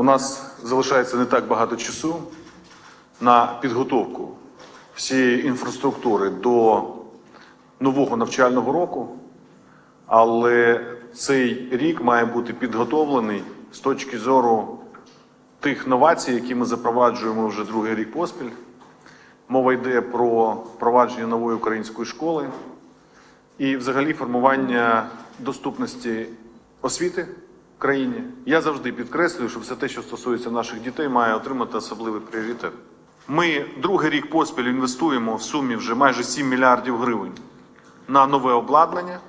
У нас залишається не так багато часу на підготовку всієї інфраструктури до нового навчального року, але цей рік має бути підготовлений з точки зору тих новацій, які ми запроваджуємо вже другий рік поспіль. Мова йде про впровадження нової української школи і взагалі формування доступності освіти країні. Я завжди підкреслюю, що все те, що стосується наших дітей, має отримати особливий пріоритет. Ми другий рік поспіль інвестуємо в сумі вже майже 7 мільярдів гривень на нове обладнання,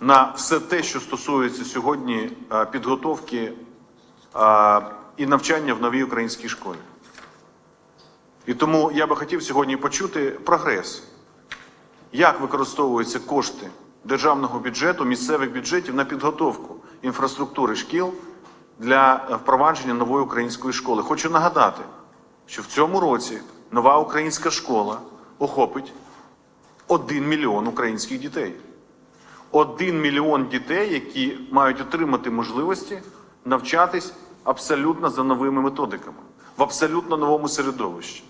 на все те, що стосується сьогодні е, підготовки е, і навчання в новій українській школі. І тому я би хотів сьогодні почути прогрес, як використовуються кошти державного бюджету, місцевих бюджетів на підготовку інфраструктури шкіл для впровадження нової української школи. Хочу нагадати, що в цьому році нова українська школа охопить 1 мільйон українських дітей. Один мільйон дітей, які мають отримати можливості навчатись абсолютно за новими методиками, в абсолютно новому середовищі.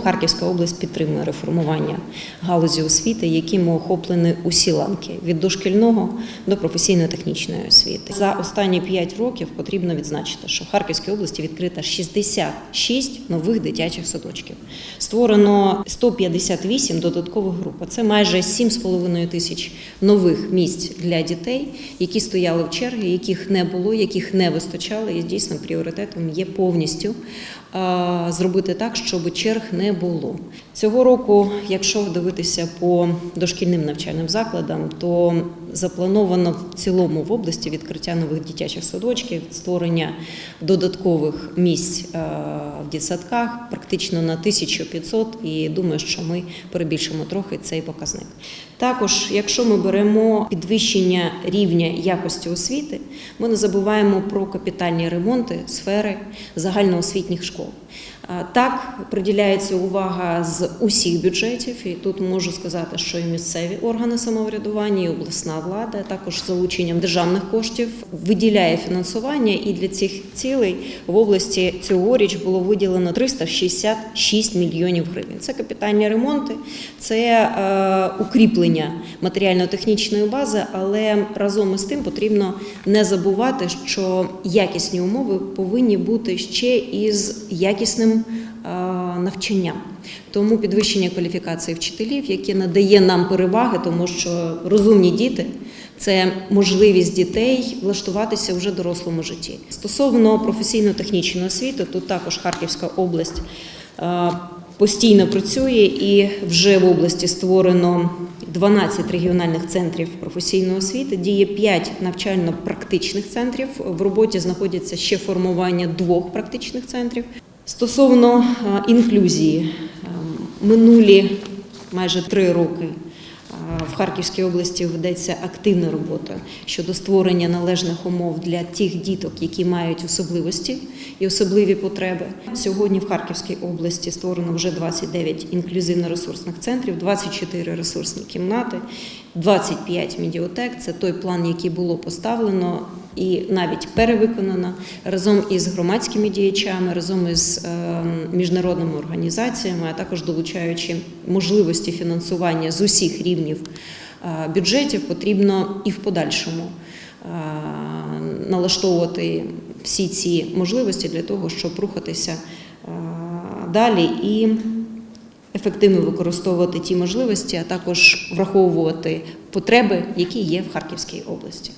Харківська область підтримує реформування галузі освіти, яким охоплені усі ланки від дошкільного до професійно-технічної освіти. За останні 5 років потрібно відзначити, що в Харківській області відкрито 66 нових дитячих садочків. Створено 158 додаткових груп. Це майже 7,5 тисяч нових місць для дітей, які стояли в черги, яких не було, яких не вистачало. І дійсно пріоритетом є повністю зробити так, щоб черг не було. Цього року, якщо дивитися по дошкільним навчальним закладам, то заплановано в цілому в області відкриття нових дитячих садочків, створення додаткових місць е, в дитсадках практично на 1500, і думаю, що ми перебільшимо трохи цей показник. Також, якщо ми беремо підвищення рівня якості освіти, ми не забуваємо про капітальні ремонти сфери загальноосвітніх школ. А, Так, приділяється увага з усіх бюджетів, і тут можу сказати, що і місцеві органи самоврядування, і обласна влада, також залученням державних коштів виділяє фінансування, і для цих цілей в області цьогоріч було виділено 366 мільйонів гривень. Це капітальні ремонти, це е, укріплення матеріально-технічної бази, але разом із тим потрібно не забувати, що якісні умови повинні бути ще із якісним е, навчанням. Тому підвищення кваліфікації вчителів, яке надає нам переваги, тому що розумні діти це можливість дітей влаштуватися вже в дорослому житті. Стосовно професійно-технічної освіти, тут також Харківська область е, постійно працює і вже в області створено 12 регіональних центрів професійної освіти, діє 5 навчально-практичних центрів. В роботі знаходяться ще формування двох практичних центрів. Стосовно е, інклюзії, е, минулі майже три роки е, в Харківській області ведеться активна робота щодо створення належних умов для тих діток, які мають особливості і особливі потреби. Сьогодні в Харківській області створено вже 29 інклюзивно-ресурсних центрів, 24 ресурсні кімнати, 25 медіотек. Це той план, який було поставлено і навіть перевиконано разом із громадськими діячами, разом із е, міжнародними організаціями, а також долучаючи можливості фінансування з усіх рівнів е, бюджетів, потрібно і в подальшому е, налаштовувати всі ці можливості для того, щоб рухатися далі і ефективно використовувати ті можливості, а також враховувати потреби, які є в Харківській області.